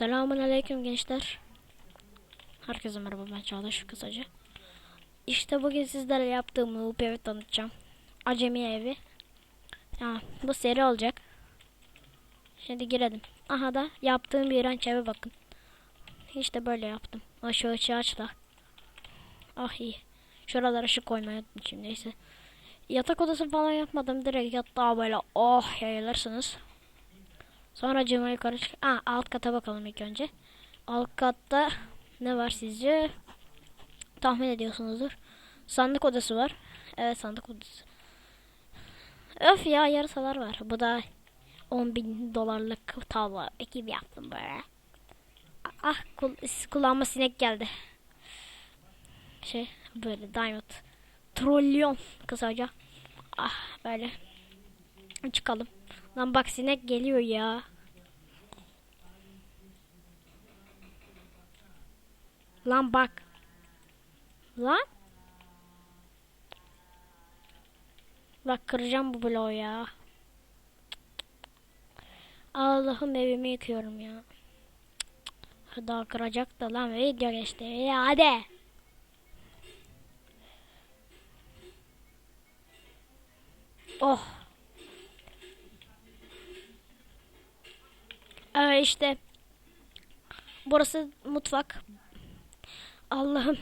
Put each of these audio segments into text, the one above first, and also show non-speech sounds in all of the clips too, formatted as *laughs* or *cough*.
Selamun aleyküm gençler. Herkese merhaba ben Çağdaş kısaca. İşte bugün sizlerle yaptığım bu evi tanıtacağım. Acemi evi. Ya, bu seri olacak. Şimdi girelim. Aha da yaptığım bir iğrenç eve bakın. İşte böyle yaptım. Aşağı açı açla. Ah iyi. Şuralara ışık koymayı unutmuşum neyse. Yatak odası falan yapmadım. Direkt yatağa böyle oh yayılırsınız. Sonra cama yukarı çık. Aa, alt kata bakalım ilk önce. Alt katta ne var sizce? Tahmin ediyorsunuzdur. Sandık odası var. Evet sandık odası. Öf ya yarısalar var. Bu da 10 bin dolarlık tavla ekibi yaptım böyle. Ah kul kulağıma sinek geldi. Şey böyle diamond. Trollyon kısaca. Ah böyle. Çıkalım. Lan bak sinek geliyor ya. Lan bak. Lan. Bak kıracağım bu bloğu ya. Allah'ım evimi yıkıyorum ya. Daha kıracak da lan video geçti. Ya hadi. Oh. Ee, işte burası mutfak. Allah'ım.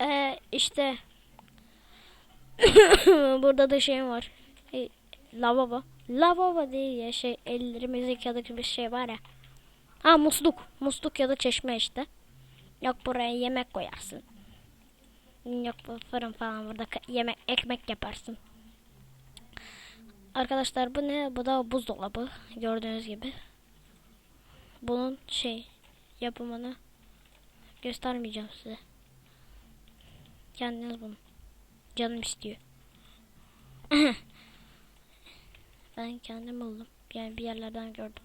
Ee, işte *coughs* burada da şey var. E, lavabo. Lavabo değil ya şey ellerimizi yıkadık bir şey var ya. Ha musluk. Musluk ya da çeşme işte. Yok buraya yemek koyarsın. Yok bu fırın falan burada yemek ekmek yaparsın. Arkadaşlar bu ne? Bu da buzdolabı. Gördüğünüz gibi. Bunun şey yapımını göstermeyeceğim size. Kendiniz bulun. Canım istiyor. *laughs* ben kendim buldum. Yani bir yerlerden gördüm.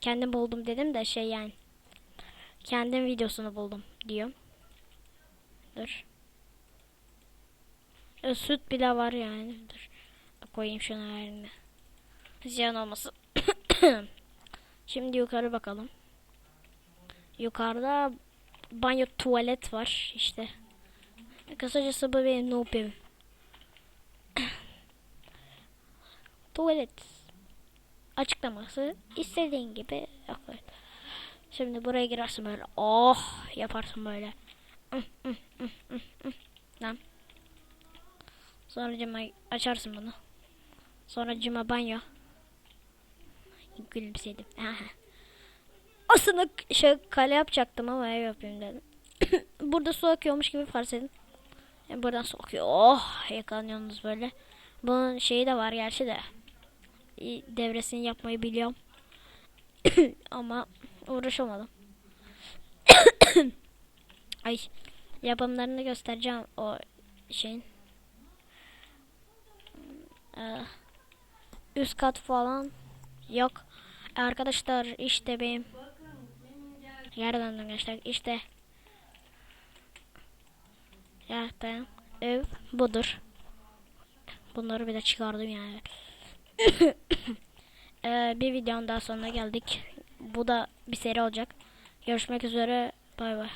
Kendim buldum dedim de şey yani. Kendim videosunu buldum diyor. Dur. E, süt bile var yani. Dur. Koyayım şunu elime. Ziyan olmasın. *coughs* Şimdi yukarı bakalım. Yukarıda banyo tuvalet var işte. Kısacası bu benim noob *coughs* tuvalet. Açıklaması istediğin gibi evet. Şimdi buraya girersin böyle. Oh yaparsın böyle. Lan. Sonra cama açarsın bunu. Sonra cama banyo. Gülümsedim. Aslında şey kale yapacaktım ama ev yapayım dedim. *coughs* Burada su akıyormuş gibi farz edin. Yani buradan su akıyor. Oh yakalanıyorsunuz böyle. Bunun şeyi de var gerçi de. Devresini yapmayı biliyorum. *coughs* ama uğraşamadım. *coughs* Ay yapımlarını göstereceğim o şeyin. Ee, üst kat falan yok. Arkadaşlar işte benim döndüm gençler işte Zaten ev budur. Bunları bir de çıkardım yani. *coughs* ee, bir videonun daha sonuna geldik. Bu da bir seri olacak. Görüşmek üzere. Bay bay.